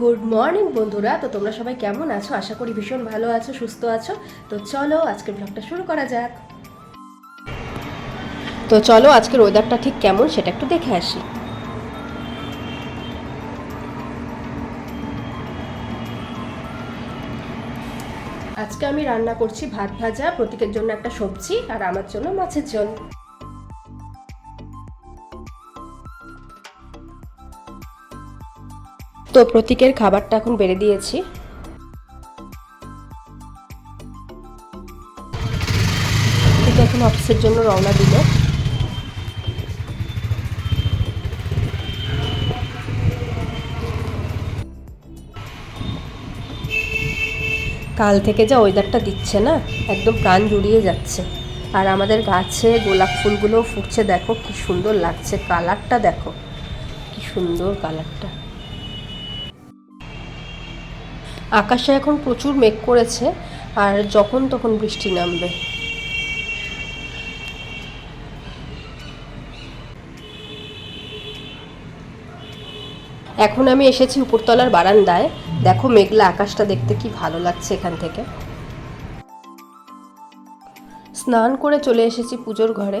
Good morning বন্ধুরা। তো তোমরা সবাই কেমন আছো? আশা করি ভীষণ ভালো আছো, সুস্থ আছো। তো চলো, আজকের ব্লগটা শুরু করা যাক। তো চলো, আজকের ওয়েদারটা ঠিক কেমন সেটা একটু দেখে আসি। আজকে আমি রান্না করছি ভাত ভাজা, প্রতীকের জন্য একটা সবজি, আর আমার জন্য মাছের ঝোল। তো প্রতীকের খাবারটা এখন বেড়ে দিয়েছি। এখন অফিসের জন্য রওনা দিল। কাল থেকে যা ওয়েদারটা দিচ্ছে না, একদম প্রাণ জুড়িয়ে যাচ্ছে। আর আমাদের গাছে গোলাপ ফুলগুলো ফুটছে, দেখো কি সুন্দর লাগছে। কালারটা দেখো, কি সুন্দর কালারটা। আকাশে এখন প্রচুর মেঘ করেছে আর যখন তখন বৃষ্টি নামবে। এখন আমি এসেছি উপরতলার বারান্দায়। দেখো মেঘলা আকাশটা দেখতে কি ভালো লাগছে এখান থেকে। স্নান করে চলে এসেছি পুজোর ঘরে।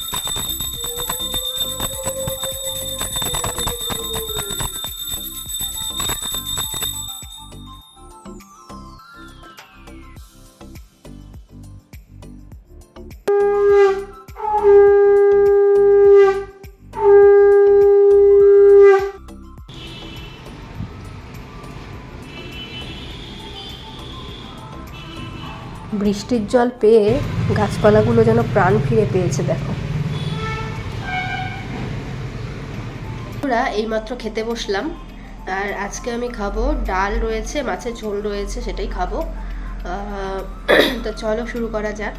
বৃষ্টির জল পেয়ে গাছপালাগুলো যেন প্রাণ ফিরে পেয়েছে, দেখো। আমরা এইমাত্র খেতে বসলাম। আর আজকে আমি খাব ডাল রয়েছে, মাছের ঝোল রয়েছে, সেটাই খাব। তো চলো শুরু করা যাক।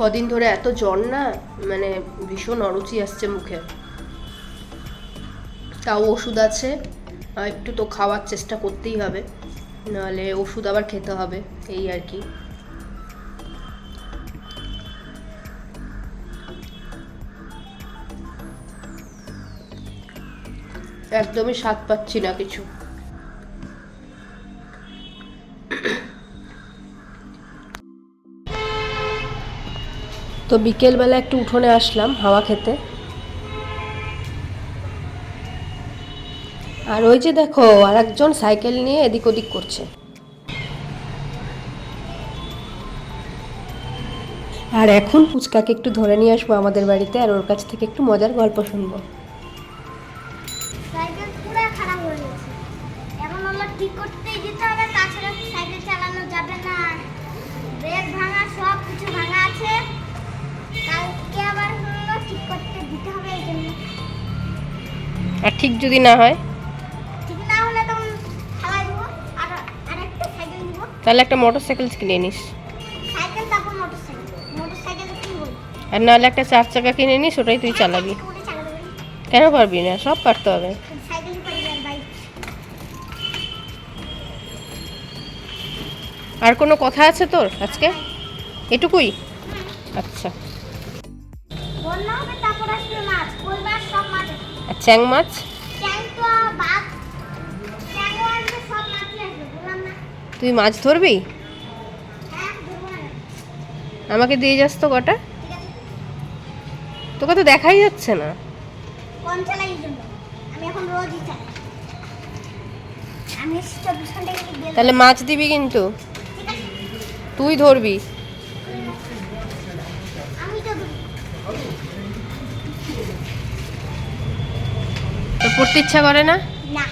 কদিন ধরে এত জ্বর না? মানে ভীষণ অরুচি আসছে মুখে। তাও ওষুধ আছে। একটু তো খাওয়ার চেষ্টা করতেই হবে। নাহলে ওষুধ আবার খেতে হবে, এই আর কি। একদমই স্বাদ পাচ্ছি না কিছু। তো বিকেলবেলা একটু উঠোনে আসলাম হাওয়া খেতে। আর ওই যে দেখো আর একজন সাইকেল নিয়ে এদিক ওদিক করছে। আর এখন ফুচকাকে একটু ধরে নিয়ে আসব আমাদের বাড়িতে, আর ওর কাছ থেকে একটু মজার গল্প শুনব। সব কিছু ভাঙা আছে। কালকে আবার ঠিক করতে দিতে হবে এই জন্য। আর ঠিক যদি না হয়? ঠিক না হলে তখন ফালাই দেবো আর আরেকটা সাইকেল নিবো। তাহলে একটা মোটর সাইকেল কিনে নিস। সাইকেল তারপর মোটর সাইকেল কিনবো। আর নাহলে একটা চার চাকা কিনে নিস ওটাই তুই চালাবি। কেন পারবি না? সব পারতে হবে। আর কোনো কথা আছে তোর আজকে? এটুকুই? আচ্ছা। বন্যা হবে তারপর আসবে মাছ। পরিবার সব মাছ। আর চ্যাং মাছ? ট্যাং তো বাঘ। ট্যাংও আসবে সব মাছই আসবে বললাম না। তুই মাছ ধরবি? হ্যাঁ আমাকে দিয়ে যাস তো কটা। তোকে তো দেখাই যাচ্ছে না। তাহলে মাছ দিবি কিন্তু। তুই ধরবি। পড়তে ইচ্ছা করে না? না।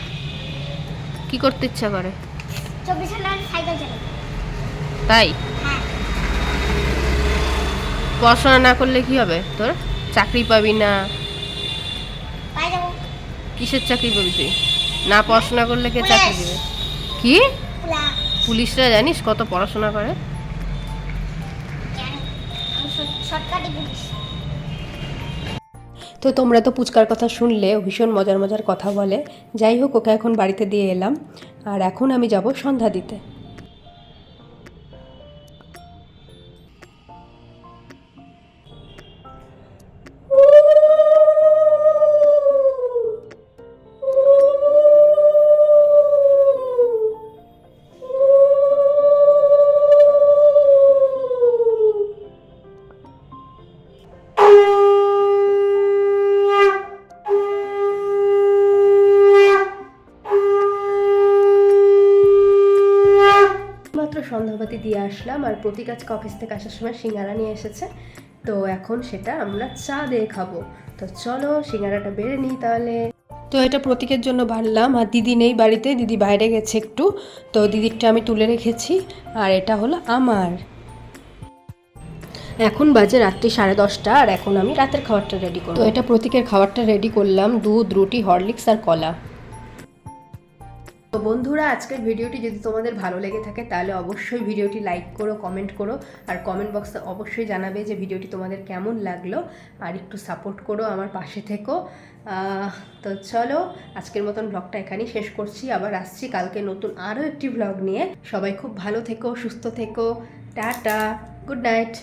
কি করতে ইচ্ছা করে? তাই? হ্যাঁ। পড়াশোনা না করলে কি হবে তোর? চাকরি পাবি না। কিসের চাকরি পাবি তুই? না পড়াশোনা করলে কে চাকরি। দেবে? কি? পুলিশরা জানিস কত পড়াশোনা করে? শর্টকাটে পুলিশ। তো তোমরা তো পুচকার কথা শুনলে ভীষণ মজার মজার কথা বলে। যাই হোক, ওকে এখন বাড়িতে দিয়ে এলাম। আর এখন আমি যাব সন্ধ্যা দিতে। মাত্র সন্ধ্যাবাতি দিয়ে আসলাম আর প্রতীক আজকে অফিস থেকে আসার সময় সিঙ্গারা নিয়ে এসেছে। তো এখন সেটা আমরা চা দিয়ে খাব। তো চলো সিঙ্গারাটা বেড়ে নিই তাহলে। তো এটা প্রতীকের জন্য বাড়লাম আর দিদি নেই বাড়িতে, দিদি বাইরে গেছে একটু। তো দিদিরটা আমি তুলে রেখেছি আর এটা হলো আমার। এখন বাজে রাত্রি সাড়ে দশটা আর এখন আমি রাতের খাবারটা রেডি করব। তো এটা প্রতীকের খাবারটা রেডি করলাম, দুধ, রুটি, হরলিক্স আর কলা। তো বন্ধুরা, আজকের ভিডিওটি যদি তোমাদের ভালো লেগে থাকে, তাহলে অবশ্যই ভিডিওটি লাইক করো, কমেন্ট করো, আর কমেন্ট বক্সে অবশ্যই জানাবে যে ভিডিওটি তোমাদের কেমন লাগল, আর একটু সাপোর্ট করো আমার পাশে থেকো। তো চলো, আজকের মতন ব্লগটা এখানেই শেষ করছি। আবার আসছি কালকে নতুন আরও একটি ব্লগ নিয়ে। সবাই খুব ভালো থেকো, সুস্থ থেকো। Tata, good night.